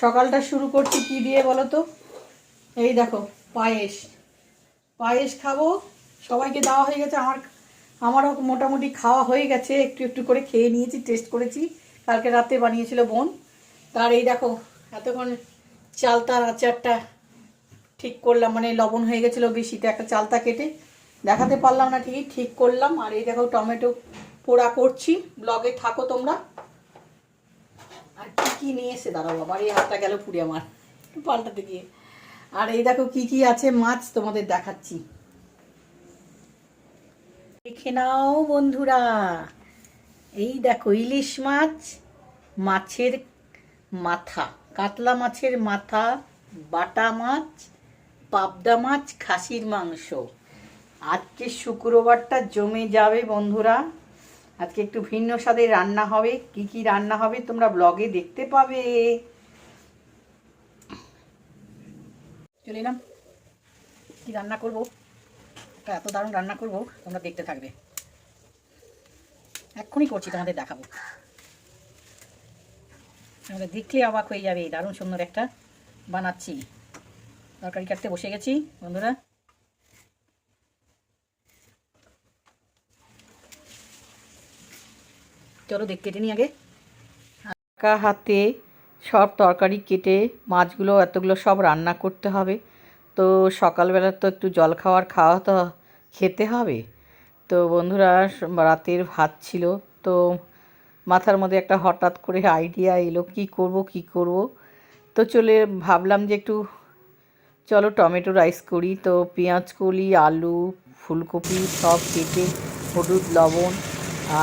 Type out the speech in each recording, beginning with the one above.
সকালটা শুরু করছি কি দিয়ে বলো তো এই দেখো, পায়েস। পায়েস খাব, সবাইকে দেওয়া হয়ে গেছে, আমার, আমারও মোটামুটি খাওয়া হয়ে গেছে, একটু একটু করে খেয়ে নিয়েছি টেস্ট করেছি। কালকে রাতে বানিয়েছিল বোন। তার এই দেখো, এতক্ষণ চালতার আচারটা ঠিক করলাম মানে লবণ হয়ে গেছিল বেশিতে একটা চালতা কেটে দেখাতে পারলাম না ঠিকই, ঠিক করলাম। আর এই দেখো, টমেটো পোড়া করছি। ব্লগে থাকো তোমরা। আর কি কি নিয়ে এসে দাঁড়াও বাবা এই হাতটা গেল পুড়ে আমার, পাল্টাতে গিয়ে। আর এই দেখো কি কি আছে, মাছ তোমাদের দেখাচ্ছি। দেখে নাও বন্ধুরা। এই দেখো ইলিশ মাছ, মাছের মাথা, কাতলা মাছের মাথা, বাটা মাছ, পাবদা মাছ, খাসির মাংস। আজকে শুক্রবারটা জমে যাবে বন্ধুরা। আজকে একটু ভিন্ন স্বাদের রান্না হবে, কি কি রান্না হবে তোমরা ব্লগে দেখতে পাবে। চলে এলাম। কি রান্না করব? একটা এত দারুণ রান্না করব, তোমরা দেখতে থাকবে। এক্ষুনি করছি, তোমাদের দেখাবো। তোমাদের দেখলে অবাক হয়ে যাবে দারুণ সুন্দর একটা বানাচ্ছি। তরকারি কাটতে বসে গেছি, বন্ধুরা। চলো দেখ, কেটে নিই আগে। একা হাতে সব তরকারি কেটে মাছগুলো এতগুলো সব রান্না করতে হবে। তো সকালবেলা তো একটু জল খাওয়ার খাওয়া তো খেতে হবে। তো বন্ধুরা, রাতের ভাত ছিল। তো মাথার মধ্যে একটা হঠাৎ করে আইডিয়া এলো, কি করব কি করব? তো চলে ভাবলাম যে একটু চলো টমেটো রাইস করি। তো পেঁয়াজ কলি, আলু, ফুলকপি সব কেটে হলুদ, লবণ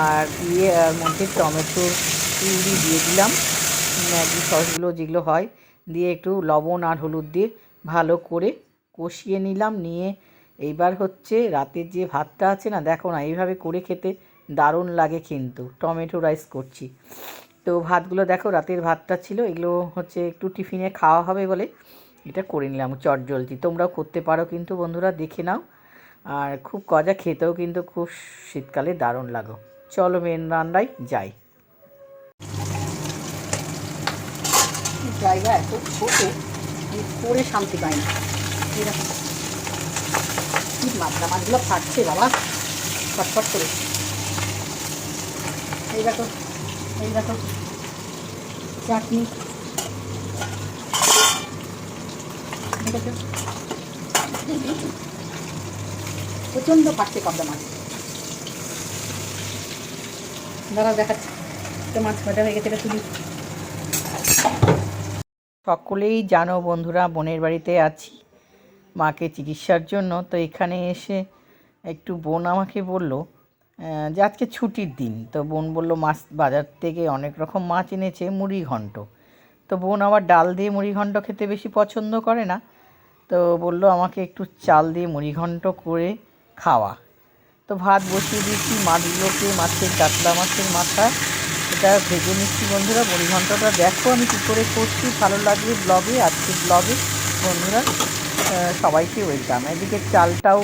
আর দিয়ে মধ্যে টমেটোর পিউরি দিয়ে দিলাম। ম্যাগি সসগুলো যেগুলো হয়, দিয়ে একটু লবণ আর হলুদ দিয়ে ভালো করে কষিয়ে নিলাম। নিয়ে এইবার হচ্ছে রাতের যে ভাতটা আছে না, দেখো না, এইভাবে করে খেতে দারুণ লাগে কিন্তু। টমেটো রাইস করছি। তো ভাতগুলো দেখো, রাতের ভাতটা ছিল, এগুলো হচ্ছে একটু টিফিনে খাওয়া হবে বলে এটা করে নিলাম চট জলদি তোমরাও করতে পারো কিন্তু বন্ধুরা, দেখে নাও। আর খুব কজা খেতেও কিন্তু খুব শীতকালে দারুণ লাগো। চলো মেন রান্নায় যাই। জায়গা এত ছোট করে শান্তি পাই না। দেখো, কি মাছটা মাছগুলো ফাটছে বাবা। ফটফট করে। এই দেখো এই দেখো, চাটনি। প্রচণ্ড ফাটছে পাবদা মাছ দাঁড়াও, দেখাচ্ছি। একটা মাছ ভাজা হয়ে গেছে, এটা তুলি। সকলেই জানো বন্ধুরা, বোনের বাড়িতে আছি। মাকে চিকিৎসার জন্য তো এখানে এসে একটু বোন আমাকে বলল যে আজকে ছুটির দিন। তো বোন বলল, মাছ বাজার থেকে অনেক রকম মাছ এনেছে, মুড়ি ঘন্ট। তো বোন আবার ডাল দিয়ে মুড়ি ঘন্ট খেতে বেশি পছন্দ করে না। তো বলল, আমাকে একটু চাল দিয়ে মুড়ি ঘন্ট করে খাওয়া। তো ভাত বসিয়ে দিয়েছি মাছগুলোকে মাছের কাতলা মাছের মাথা। এটা ভেজে নিচ্ছি বন্ধুরা মুড়ি ঘন্টাটা দেখো আমি কী করে করছি, ভালো লাগবে ব্লগে আজকের ব্লগে বন্ধুরা সবাইকে ওয়েলকাম এদিকে চালটাও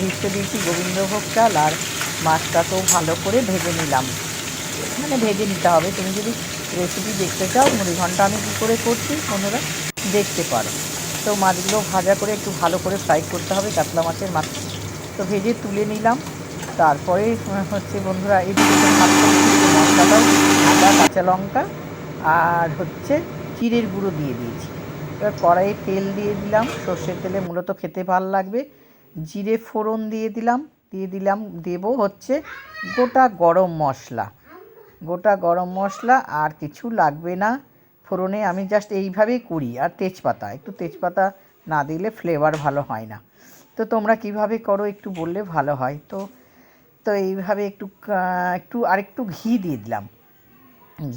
ভিজতে দিয়েছি, গোবিন্দভোগ চাল আর মাছটাকেও ভালো করে ভেজে নিলাম। মানে ভেজে নিতে হবে, তুমি যদি রেসিপি দেখতে চাও মুড়ি ঘণ্টা আমি কী করে করছি, বন্ধুরা, দেখতে পারো। তো মাছগুলো ভাজা করে একটু ভালো করে ফ্রাই করতে হবে, কাতলা মাছের মাছ তো ভেজে তুলে নিলাম। তারপরে হচ্ছে বন্ধুরা তো মশলাটাও আদা, কাঁচা লঙ্কা আর হচ্ছে জিরের গুঁড়ো দিয়ে দিয়েছি। এবার কড়াইয়ে তেল দিয়ে দিলাম। সর্ষের তেলে মূলত খেতে ভালো লাগবে। জিরে ফোড়ন দিয়ে দিলাম দিয়ে দিলাম, দেব হচ্ছে গোটা গরম মশলা। গোটা গরম মশলা আর কিছু লাগবে না। ফোড়নে আমি জাস্ট এইভাবেই করি, আর তেজপাতা, একটু তেজপাতা না দিলে ফ্লেভার ভালো হয় না। তো তোমরা কীভাবে করো একটু বললে ভালো হয়। তো তো এইভাবে একটু একটু আরেকটু ঘি দিয়ে দিলাম।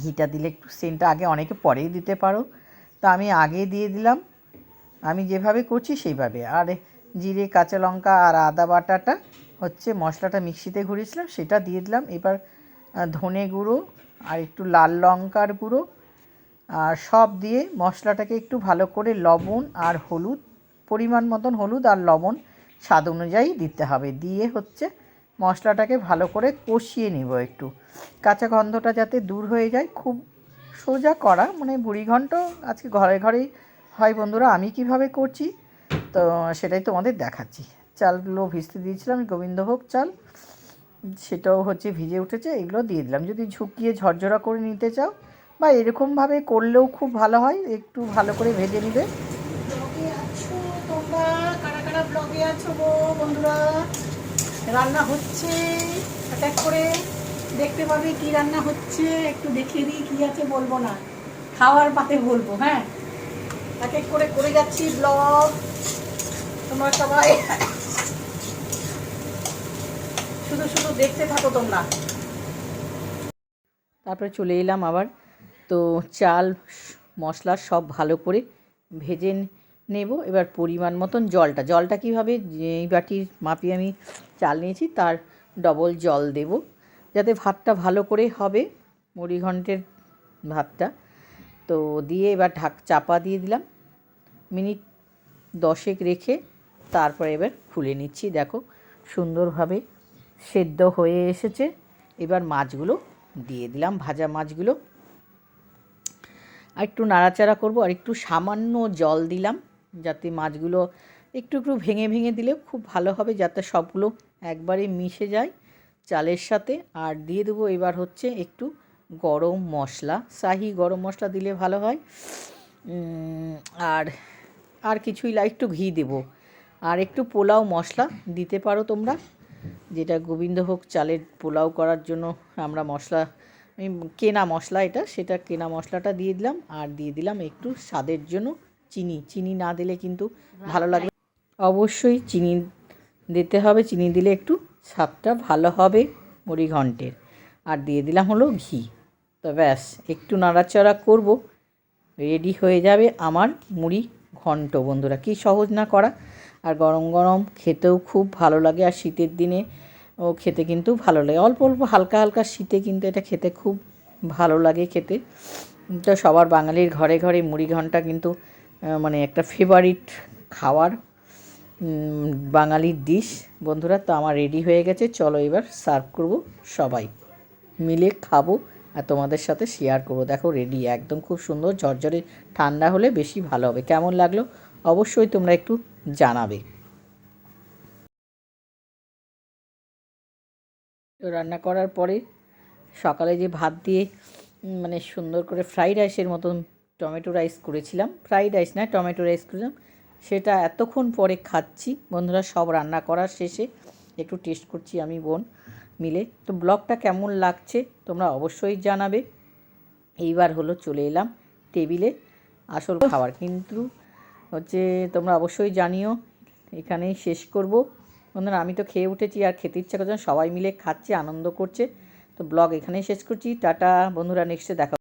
ঘিটা দিলে একটু সেন্টটা আগে অনেকে পরেই দিতে পারো। তো আমি আগে দিয়ে দিলাম। আমি যেভাবে করছি সেইভাবে। আর জিরে, কাঁচা লঙ্কা আর আদা বাটাটা হচ্ছে মশলাটা মিক্সিতে ঘুরিয়েছিলাম, সেটা দিয়ে দিলাম। এবার ধনে গুঁড়ো আর একটু লাল লঙ্কার গুঁড়ো, আর সব দিয়ে মশলাটাকে একটু ভালো করে লবণ আর হলুদ পরিমাণ মতন হলুদ আর লবণ স্বাদ অনুযায়ী দিতে হবে। দিয়ে হচ্ছে মশলাটাকে ভালো করে কষিয়ে নিব একটু। কাঁচা গন্ধটা যাতে দূর হয়ে যায়, খুব সোজা করা মানে বুড়ি ঘন্ট আজকে ঘরে ঘরেই হয় বন্ধুরা, আমি কীভাবে করছি? তো সেটাই তোমাদের দেখাচ্ছি। চালগুলো ভিজতে দিয়েছিলাম, গোবিন্দভোগ চাল, সেটাও হচ্ছে ভিজে উঠেছে, এগুলো দিয়ে দিলাম। যদি ঝুঁকিয়ে ঝরঝরা করে নিতে চাও বা এরকমভাবে করলেও খুব ভালো হয়, একটু ভালো করে ভেজে নিবে ব্লগে আছো তোমরা কারা কারা গো বন্ধুরা, রান্না হচ্ছে। এক এক করে দেখতে পাবে কি রান্না হচ্ছে। একটু দেখিয়ে দিই কি আছে, বলব না। খাওয়ার পাতে বলব হ্যাঁ? এক এক করে করে যাচ্ছি ব্লগ। তোমরা সবাই শুধু শুধু দেখতে থাকো তোমরা। তারপরে চলে এলাম আবার। তো চাল, মশলা সব ভালো করে ভেজে নেব। এবার পরিমাণ মতন জলটা। জলটা কীভাবে? এই বাটির মাপি আমি চাল নিয়েছি, তার ডবল জল দেব। যাতে ভাতটা ভালো করে হবে মুড়ি ঘন্টের ভাতটা। তো দিয়ে এবার ঢাক চাপা দিয়ে দিলাম। মিনিট দশেক রেখে তারপরে এবার খুলে নিচ্ছি। দেখো, সুন্দরভাবে সেদ্ধ হয়ে এসেছে। এবার মাছগুলো দিয়ে দিলাম, ভাজা মাছগুলো। আর একটু নাড়াচাড়া করব, আর একটু সামান্য জল দিলাম। যাতে মাছগুলো একটু একটু ভেঙে ভেঙে দিলে খুব ভালো হবে, যাতে সবগুলো একবারে মিশে যায় চালের সাথে। আর দিয়ে দেবো এবার হচ্ছে একটু গরম মশলা। শাহি গরম মশলা দিলে ভালো হয়। আর আর কিছুই লা একটু ঘি দেবো। আর একটু পোলাও মশলা দিতে পারো তোমরা। যেটা গোবিন্দভোগ চালের পোলাও করার জন্য আমরা মশলা কেনা মশলা এটা, সেটা কেনা মশলাটা দিয়ে দিলাম। আর দিয়ে দিলাম একটু স্বাদের জন্য চিনি চিনি না দিলে কিন্তু ভালো লাগে অবশ্যই চিনি দিতে হবে চিনি দিলে একটু স্বাদটা ভালো হবে মুড়ি ঘন্টের আর দিয়ে দিলাম হলো ঘি। তো ব্যাস একটু নাড়াচাড়া করব রেডি হয়ে যাবে আমার মুড়ি ঘন্ট বন্ধুরা। কি সহজ না করা আর গরম গরম খেতেও খুব ভালো লাগে আর শীতের দিনে ও খেতে কিন্তু ভালো লাগে। অল্প অল্প হালকা হালকা শীতে কিন্তু এটা খেতে খুব ভালো লাগে খেতে। তো সবার বাঙালির ঘরে ঘরে মুড়ি ঘণ্টা কিন্তু মানে একটা ফেভারিট খাওয়ার বাঙালির ডিশ বন্ধুরা, তো আমার রেডি হয়ে গেছে। চলো এবার সার্ভ করব সবাই। মিলে খাব আর তোমাদের সাথে শেয়ার করব। দেখো রেডি একদম খুব সুন্দর। ঝরঝরে ঠান্ডা হলে বেশি ভালো হবে। কেমন লাগল? অবশ্যই তোমরা একটু জানাবে। রান্না করার পরে সকালে যে ভাত দিয়ে মানে সুন্দর করে ফ্রাইড রাইসের মতন টমেটো রাইস করেছিলাম, ফ্রাইড রাইস না, টমেটো রাইস করেছিলাম। সেটা এতক্ষণ পরে খাচ্ছি, বন্ধুরা সব রান্না করার শেষে একটু টেস্ট করছি আমি বোন মিলে। তো ব্লগটা কেমন লাগছে তোমরা অবশ্যই জানাবে। এইবার হলো চলে এলাম টেবিলে, আসল খাবার কিন্তু হচ্ছে তোমরা অবশ্যই জানিও, এখানেই শেষ করব। বন্ধুরা আমি তো খেয়ে উঠেছি আর খেতে ইচ্ছা করছে সবাই মিলে খাচ্ছে, আনন্দ করছে। তো ব্লগ এখানেই শেষ করছি, টাটা বন্ধুরা, নেক্সটে দেখা